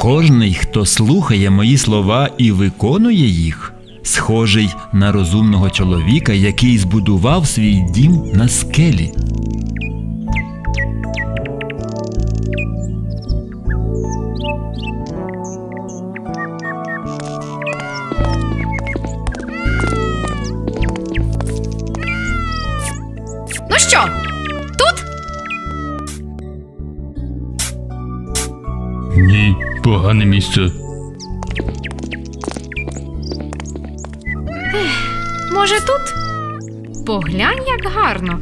Кожний, хто слухає мої слова і виконує їх, схожий на розумного чоловіка, який збудував свій дім на скелі. Ні, погане місце. Може, тут? Поглянь, як гарно.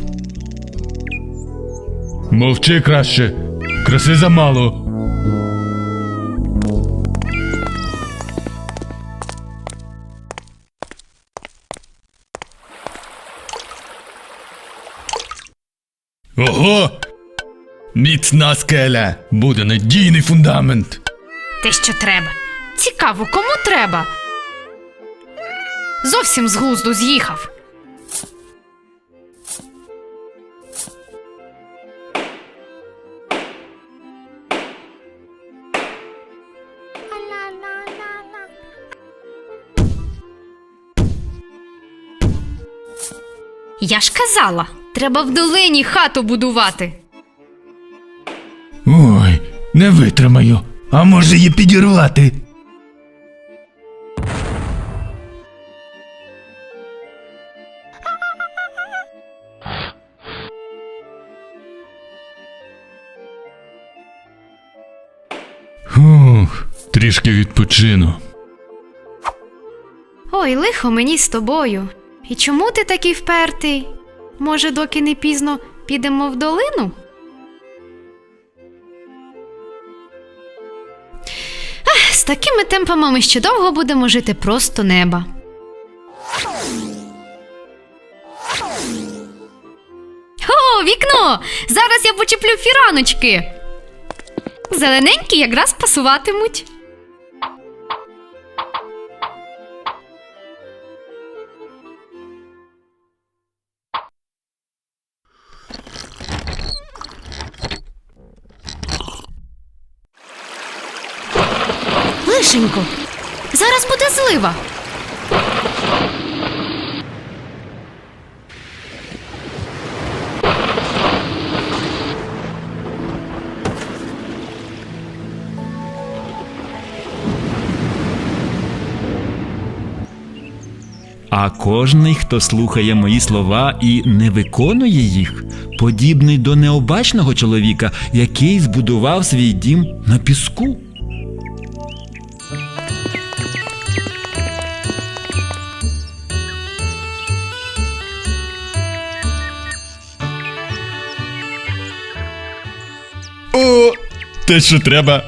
Мовчи краще. Краси замало. Ого! Міцна скеля! Буде надійний фундамент. Те, що треба. Цікаво, кому треба? Зовсім з глузду з'їхав. Я ж казала, треба в долині хату будувати. Не витримаю. А може її підірвати? Фух, трішки відпочину. Ой, лихо мені з тобою. І чому ти такий впертий? Може, доки не пізно підемо в долину? Такими темпами ми ще довго будемо жити просто неба. О, вікно! Зараз я почеплю фіраночки. Зелененькі якраз пасуватимуть. Лишенько, зараз буде злива. А кожний, хто слухає мої слова і не виконує їх, подібний до необачного чоловіка, який збудував свій дім на піску. О, те, що треба.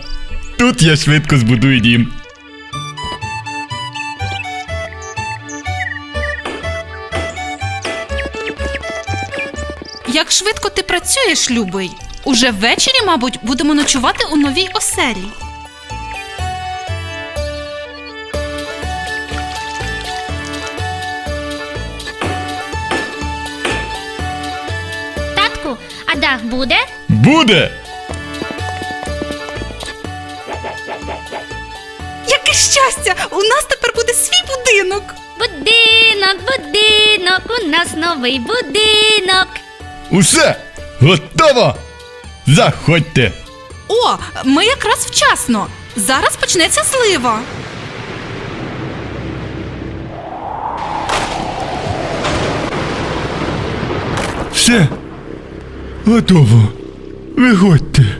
Тут я швидко збудую дім. Як швидко ти працюєш, любий? Уже ввечері, мабуть, будемо ночувати у новій оселі. Татку, а дах буде? Буде! яке щастя! У нас тепер буде свій будинок. Будинок, будинок, у нас новий будинок. Усе готово. Заходьте. О, ми якраз вчасно. Зараз почнеться злива. Все готово. Виходьте.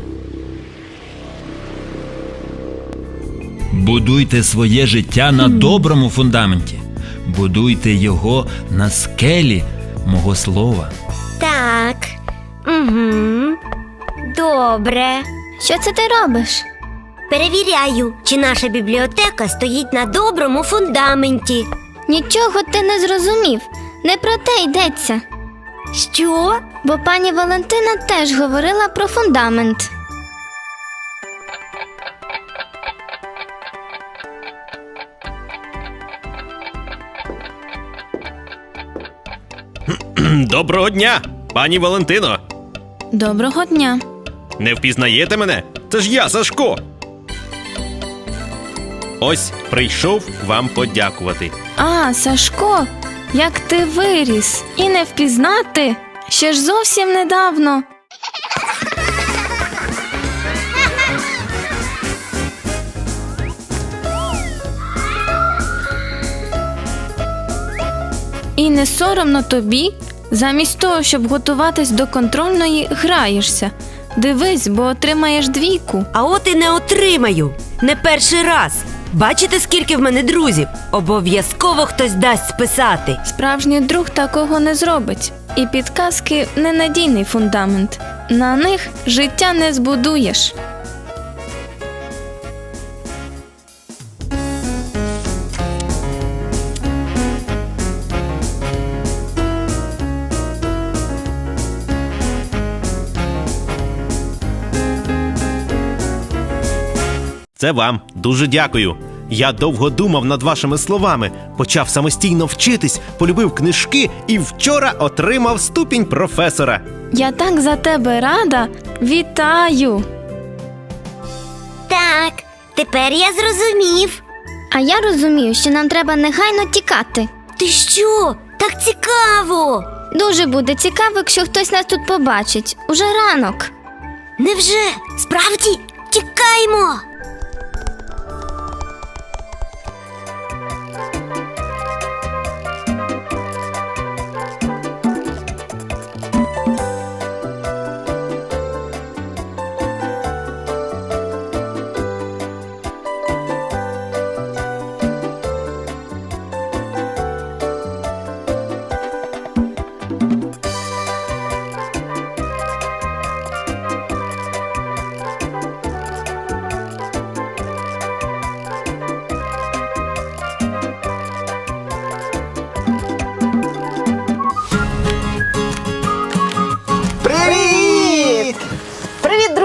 Будуйте своє життя на доброму фундаменті. Будуйте його на скелі мого слова. Так. Угу. Добре. Що це ти робиш? Перевіряю, чи наша бібліотека стоїть на доброму фундаменті. Нічого ти не зрозумів. Не про те йдеться. Що? Бо пані Валентина теж говорила про фундамент. Доброго дня, пані Валентино. Доброго дня. Не впізнаєте мене? Це ж я, Сашко. Ось прийшов вам подякувати. А, Сашко, як ти виріс і не впізнати ще ж зовсім недавно. І не соромно тобі, замість того, щоб готуватись до контрольної, граєшся. Дивись, бо отримаєш двійку. А от і не отримаю. Не перший раз. Бачите, скільки в мене друзів? Обов'язково хтось дасть списати. Справжній друг такого не зробить. І підказки ненадійний фундамент. На них життя не збудуєш. Це вам дуже дякую. Я довго думав над вашими словами, почав самостійно вчитись, полюбив книжки і вчора отримав ступінь професора. Я так за тебе рада. Вітаю! Так, тепер я зрозумів. А я розумію, що нам треба негайно тікати. Ти що? Так цікаво. Дуже буде цікаво, якщо хтось нас тут побачить. Уже ранок. Невже? Справді? Тікаймо.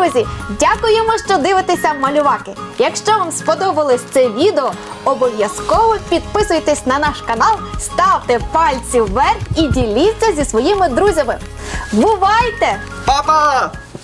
Друзі! Дякуємо, що дивитеся малюваки. Якщо вам сподобалось це відео, обов'язково підписуйтесь на наш канал, ставте пальці вверх і діліться зі своїми друзями. Бувайте! Па-па!